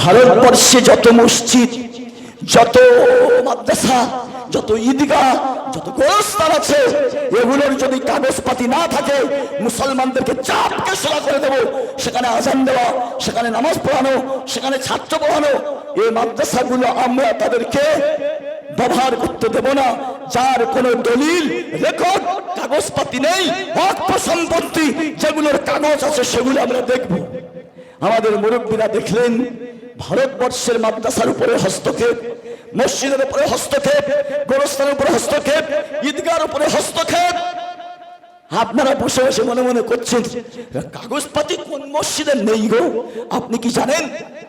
ভারতবর্ষে যত মসজিদ, যত মাদ্রাসা, যত ঈদগাহ, যত গোরস্থান আছে, এগুলোর যদি কাগজপাতি না থাকে, মুসলমানদেরকে চাপকে সোলা করে দেবো। সেখানে আজান দেওয়া, সেখানে নামাজ পড়ানো, সেখানে ছাত্র পড়ানো, এই মাদ্রাসাগুলো আমরা তাদেরকে ব্যবহার করতে দেব না। যার কোনো দলিল, রেকর্ড, কাগজপাতি নেই, অর্থ সম্পত্তি, যেগুলোর কাগজ আছে, সেগুলো আমরা দেখব। আমাদের মুরব্বীরা দেখলেন ভারতবর্ষের মাদ্রাসার উপরে হস্তক্ষেপ, মসজিদের উপরে হস্তক্ষেপ, গোরস্থানের উপরে হস্তক্ষেপ ঈদগার উপরে হস্তক্ষেপ। আপনারা বসে বসে মনে মনে করছেন কাগজপাতি কোন মসজিদের নেই গো? আপনি কি জানেন,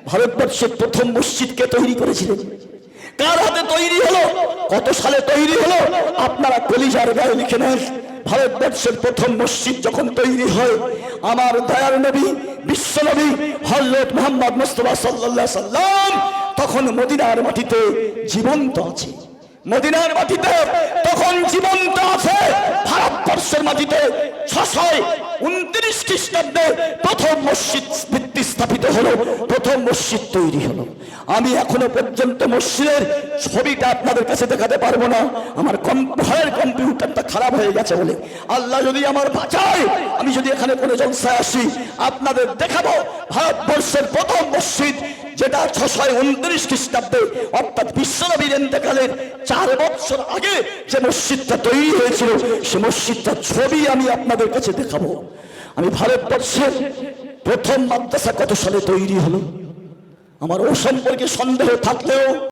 ভারতবর্ষের প্রথম মসজিদ কে তৈরি করেছিলেন? কার হাতে তৈরি হলো? কত সালে তৈরি হলো? আপনারা কলিজার গায়ে লিখে নেন। ভারতবর্ষের প্রথম মসজিদ যখন তৈরি হয়, আমার দয়ার নবী, বিশ্ব নবী হজরত মোহাম্মদ মুস্তফা সাল্লা সাল্লাম, তখন মদিনার মাটিতে জীবন্ত আছে। মদিনার মাটিতে তখন জীবন্ত আছে। ভারতবর্ষের মাটিতে ছশয় খ্রিস্টাব্দে প্রথম মসজিদ ভিত্তি স্থাপিত হলো, প্রথম মসজিদ তৈরি হলো। আমি এখনও পর্যন্ত মসজিদের ছবিটা আপনাদের কাছে দেখাতে পারব না। আমার ঘরের কম্পিউটারটা খারাপ হয়ে গেছে বলে। আল্লাহ যদি আমার বাঁচায়, আমি যদি এখানে কোনো জলসায় আসি, আপনাদের দেখাবো ভারতবর্ষের প্রথম মসজিদ, যেটা ছশয় উনত্রিশ খ্রিস্টাব্দে, অর্থাৎ বিশ্বনবীর এতেকালের চার বছর আগে যে মসজিদটা তৈরি হয়েছিল, সে মসজিদটার ছবি আমি আপনাদের কাছে দেখাবো। আমি ভারতবর্ষের প্রথম মাদ্রাসা কত সালে তৈরি হলো? আমার ও সম্পর্কে সন্দেহ থাকলেও